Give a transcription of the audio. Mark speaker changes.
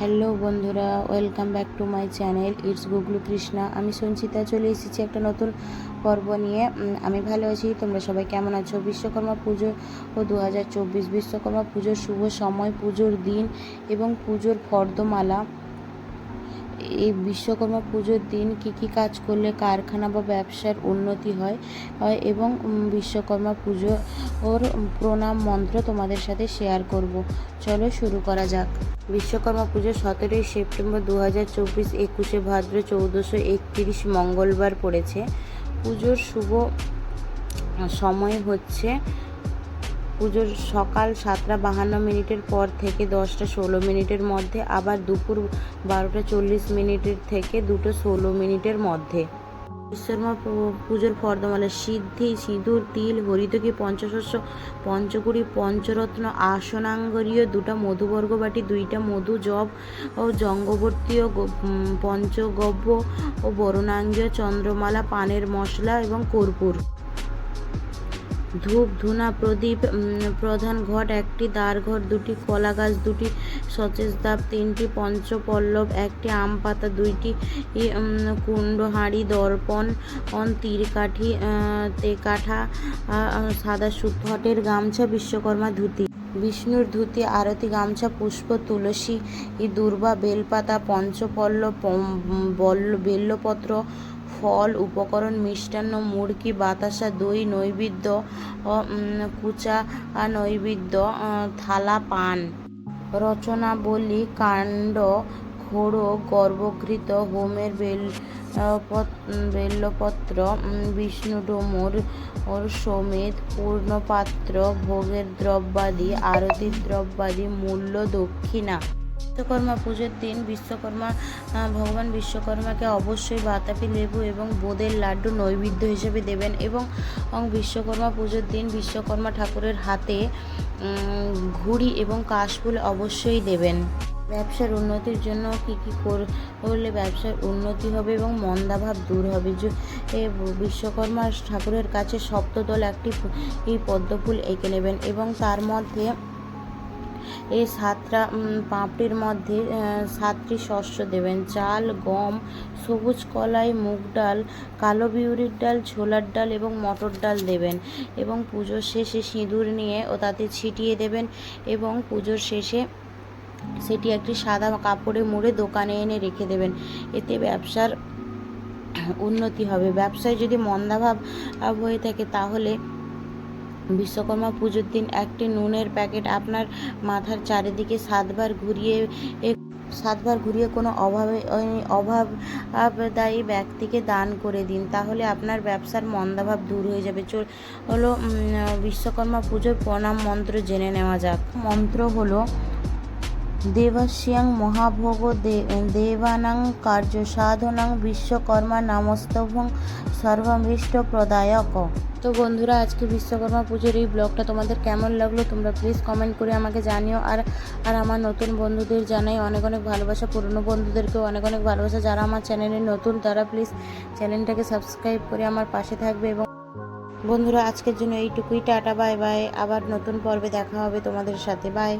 Speaker 1: Hello বন্ধুরা, welcome back to my channel. It's Guglu Krishna. আমি সঞ্চিতা, চলে এসেছি একটা নতুন পর্ব নিয়ে। আমি ভালো আছি, তোমরা সবাই কেমন আছো? বিশ্বকর্মা পুজো ও দু বিশ্বকর্মা পুজোর শুভ সময়, পুজোর দিন এবং পুজোর ফর্দমালা। এই বিশ্বকর্মা পুজোর দিন কি কি কাজ করলে কারখানা বা ব্যবসার উন্নতি হয় হয় এবং বিশ্বকর্মা পুজো ওর প্রণাম মন্ত্র তোমাদের সাথে শেয়ার করব। চলো শুরু করা যাক। বিশ্বকর্মা পুজো সতেরোই সেপ্টেম্বর দু হাজার চব্বিশ একুশে ভাদ্র চৌদ্দশো একত্রিশ মঙ্গলবার পড়েছে। পুজোর শুভ সময় হচ্ছে পুজোর সকাল সাতটা বাহান্ন মিনিটের পর থেকে দশটা ষোলো মিনিটের মধ্যে, আবার দুপুর বারোটা চল্লিশ মিনিটের থেকে দুটো ষোলো মিনিটের মধ্যে। বিশ্বকর্মা পুজোর ফর্দমালা সিদ্ধি, সিঁদুর, তিল, হরিতকি, পঞ্চশস্য, পঞ্চকুড়ি, পঞ্চরত্ন, আসনাঙ্গরীয় দুটা মধুবর্গ বাটি, দুইটা মধু জব ও জঙ্গবর্তীয় পঞ্চগব্য ও বরণাঙ্গীয় চন্দ্রমালা, পানের মশলা এবং কর্পূর। ধূপ, ধুনা, প্রদীপ প্রধান ঘট, একটি দ্বার ঘট, দুটি কলা গাছ, দুটি সচেস দাব তিনটি পঞ্চপল্লব, একটি আম পাতা, দুইটি কুণ্ড, হাঁড়ি, দর্পণ তীরকাঠি তেকাঠা সাদা সুতহটের গামছা, বিশ্বকর্মা ধুতি। বিষ্ণুর ধুতি, আরতি গামছা, পুষ্প, তুলসী দুর্বা, বেলপাতা, পঞ্চপল্লব বেল্লপত্র ফল, উপকরণ, মিষ্টান্ন মুড়কি বাতাসা, দই, নৈবেদ্য কুচা, নৈবেদ্য থালা, পান। রচনাবলী, কাণ্ড ঘোড়ো গর্ভঘৃত হোমের বেল বেল্লপত্র বিষ্ণু ডোমর, ওর সমেত, পূর্ণপাত্র, ভোগের দ্রব্যাদি, আরতির দ্রব্যাদি, মূল্য দক্ষিণা। বিশ্বকর্মা পুজোর দিন বিশ্বকর্মা ভগবান বিশ্বকর্মাকে অবশ্যই বাতাবি লেবু এবং বোঁদের লাড্ডু নৈবেদ্য হিসেবে দেবেন এবং এবং বিশ্বকর্মা পুজোর দিন বিশ্বকর্মা ঠাকুরের হাতে ঘুড়ি এবং কাশফুল অবশ্যই দেবেন। ব্যবসার উন্নতির জন্য কি কি করলে ব্যবসার উন্নতি হবে এবং মন্দাভাব দূর হবে? যে বিশ্বকর্মা ঠাকুরের কাছে সপ্তদল একটি পদ্মফুল এঁকে নেবেন এবং তার মধ্যে এই সাতটা পাঁপড়ির মধ্যে সাতটি শস্য দেবেন। চাল, গম, সবুজ কলাই, মুগ ডাল, কালো বিউরির ডাল, ছোলার ডাল এবং মটর ডাল দেবেন। এবং পুজোর শেষে সিঁদুর নিয়ে ও তাতে ছিটিয়ে দেবেন এবং পুজোর শেষে সেটি একটি সাদা কাপড়ে মুড়ে দোকানে এনে রেখে দেবেন। এতে ব্যবসার উন্নতি হবে। ব্যবসায় যদি মন্দাভাব হয়ে থাকে তাহলে বিশ্বকর্মা পুজোর দিন একটি নুনের প্যাকেট আপনার মাথার চারিদিকে সাতবার ঘুরিয়ে সাতবার ঘুরিয়ে কোনো অভাবে ওই অভাবদায়ী ব্যক্তিকে দান করে দিন, তাহলে আপনার ব্যবসার মন্দাভাব দূর হয়ে যাবে। চল, হলো বিশ্বকর্মা পুজোর প্রণাম মন্ত্র জেনে নেওয়া যাক। মন্ত্র হলো, দেবাস্যাং মহাভোগ দেবানাং কার্য সাধনাং বিশ্বকর্মা নামস্তভং সর্বমৃষ্ট প্রদায়ক তো বন্ধুরা, আজকে বিশ্বকর্মা পুজোর এই ব্লগটা তোমাদের কেমন লাগল তোমরা প্লিজ কমেন্ট করে আমাকে জানিও। আর আর আমার নতুন বন্ধুদের জানাই অনেক অনেক ভালোবাসা, পুরনো বন্ধুদেরকেও অনেক অনেক ভালোবাসা। যারা আমার চ্যানেলে নতুন, তারা প্লিজ চ্যানেলটাকে সাবস্ক্রাইব করে আমার পাশে থাকবে এবং বন্ধুরা, আজকের জন্য এইটুকুই। টাটা বাই বাই আবার নতুন পর্বে দেখা হবে তোমাদের সাথে। বাই